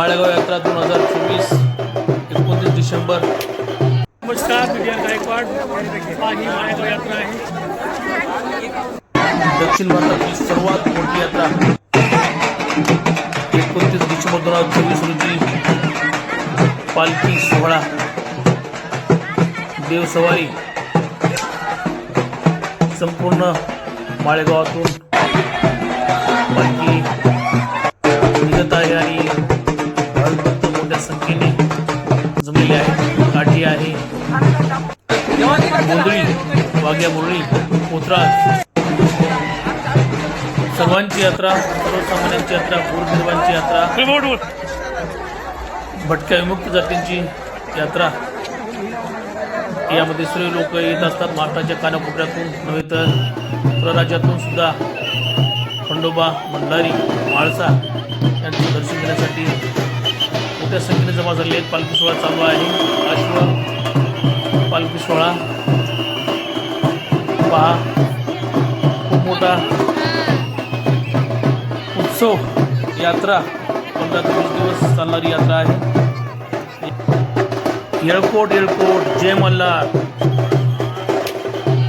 माळेगाव यात्रा दोन हजार चोवीस एकोणतीस डिसेंबर. नमस्कार विजय गायकवाड. ही माळेगाव यात्रा आहे. दक्षिण भारतातील सर्वात मोठी यात्रा. एकोणतीस डिसेंबर दोन हजार चोवीस रोजी पालखी सोहळा. देवसवारी संपूर्ण माळेगावातून पालखी संख्येने जमलेले आहे. काठी आहे. बोंदळी वाघ्या मुरळी पोत्रा. सर्वांची यात्रा सर्वसामान्यांची यात्रा पूर्वगर्भांची यात्रा भटक्या विमुक्त जातींची यात्रा. यामध्ये सर्व लोक येत असतात महाराष्ट्राच्या कानाकोपऱ्यातून. नव्हे तर परराज्यातून सुद्धा. खंडोबा भंडारी माळसा यांचं जमा झालेले आहेत पालखी सोहळा चालू आहे. अश्व पालखी सोहळा. पहा खूप मोठा उत्सव यात्रा. पंधरा ते वीस दिवस चालणारी यात्रा आहे. येळकोट येळकोट जय मल्हार.